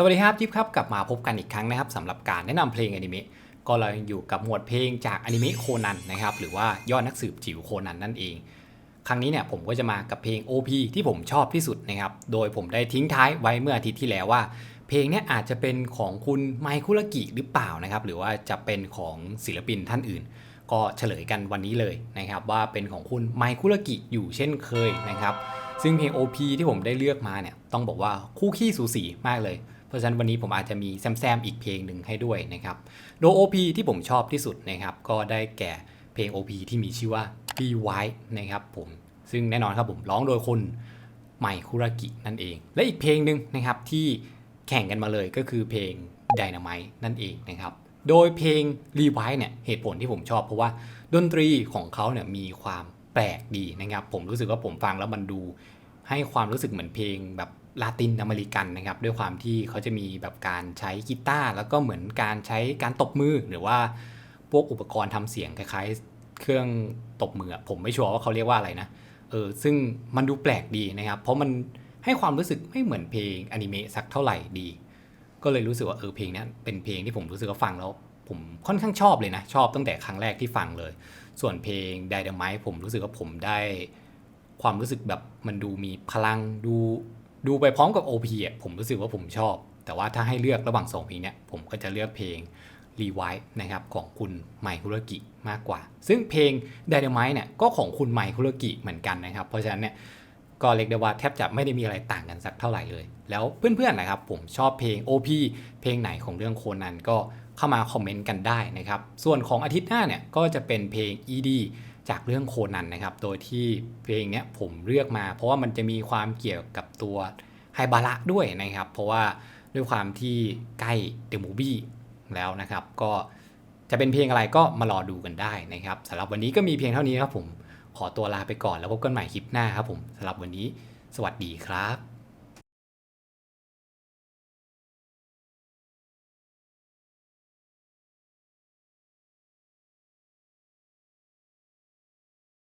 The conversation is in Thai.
สวัสดีครับจิ๊บครับกลับมาพบกันอีกครั้งนะครับสำหรับการแนะนำเพลงอนิเมะก็เราอยู่กับหมวดเพลงจากอนิเมะโคนันนะครับหรือว่ายอดนักสืบจิ๋วโคนันนั่นเอง ครั้งนี้เนี่ยผมก็จะมากับเพลง OP ที่ผมชอบที่สุดนะครับโดยผมได้ทิ้งท้ายไว้เมื่ออาทิตย์ที่แล้วว่า เพลงเนี้ยอาจจะเป็นของคุณไมคุระกิหรือเปล่านะครับหรือว่าจะเป็นของศิลปินท่านอื่น ก็เฉลยกันวันนี้เลยนะครับว่าเป็นของคุณไมคุระกิอยู่เช่นเคยนะครับซึ่งเพลง OP ที่ผมได้เลือกมาเนี่ยต้องบอกว่าคู่ขี้สูสีมากเลย เพราะฉะนั้นวันนี้ผมอาจจะมีแซมๆอีกเพลงหนึ่งให้ด้วยนะครับ โดย OP ที่ผมชอบที่สุดนะครับ ก็ได้แก่เพลง OP ที่มีชื่อว่า Be White นะครับผม ซึ่งแน่นอนครับผมร้องโดยคุณไมคุรากินั่นเอง และอีกเพลงหนึ่งนะครับที่แข่งกันมาเลยก็คือเพลง Dynamite นั่นเองนะครับ โดยเพลง r e v i v e เนี่ยเหตุผลที่ผมชอบเพราะว่าดนตรีของเขาเนี่ยมีความแปลกดีนะครับ ผมรู้สึกว่าผมฟังแล้วมันดูให้ความรู้สึกเหมือนเพลงแบบ ลาตินอเมริกันนะครับด้วยความที่เขาจะมีแบบการใช้กีตาร์แล้วก็เหมือนการใช้การตบมือ หรือว่าพวกอุปกรณ์ทำเสียงคล้ายๆ เครื่องตบมือผมไม่ชัวร์ว่าเขาเรียกว่าอะไรนะเออซึ่งมันดูแปลกดีนะครับ เพราะมันให้ความรู้สึกไม่เหมือนเพลงอนิเมะสักเท่าไหร่ดี ก็เลยรู้สึกว่าเออเพลงนี้เป็นเพลงที่ผมรู้สึกว่าฟังแล้ว ผมค่อนข้างชอบเลยนะ ชอบตั้งแต่ครั้งแรกที่ฟังเลย ส่วนเพลง Dynamite ผมรู้สึกว่าผมได้ ความรู้สึกแบบมันดูมีพลังดู ดูไปพร้อมกับ OP อะผมรู้สึกว่าผมชอบ แต่ว่าถ้าให้เลือกระหว่างสองเพลงเนี้ยผมก็จะเลือกเพลง r e v i v e นะครับของคุณไมคุรกิมากกว่า ซึ่งเพลง Dynamite เนี่ยก็ของคุณไมคุรกิเหมือนกันนะครับ เพราะฉะนั้นเนี่ยก็เรียกได้ว่าแทบจะไม่ได้มีอะไรต่างกันสักเท่าไหร่เลย แล้วเพื่อนๆนะครับผมชอบเพลง OP เพลงไหนของเรื่องโคนันก็เข้ามาคอมเมนต์กันได้นะครับ ส่วนของอาทิตย์หน้าเนี่ยก็จะเป็นเพลง ED จากเรื่องโคนันนะครับ โดยที่เพลงนี้ผมเลือกมา เพราะว่ามันจะมีความเกี่ยวกับตัวไฮบาระด้วยนะครับ เพราะว่าด้วยความที่ใกล้เดอะมูบี้แล้วนะครับ ก็จะเป็นเพลงอะไรก็มารอดูกันได้นะครับสำหรับวันนี้ก็มีเพียงเท่านี้ครับผมขอตัวลาไปก่อนแล้วพบกันใหม่คลิปหน้าครับผมสำหรับวันนี้ สวัสดีครับ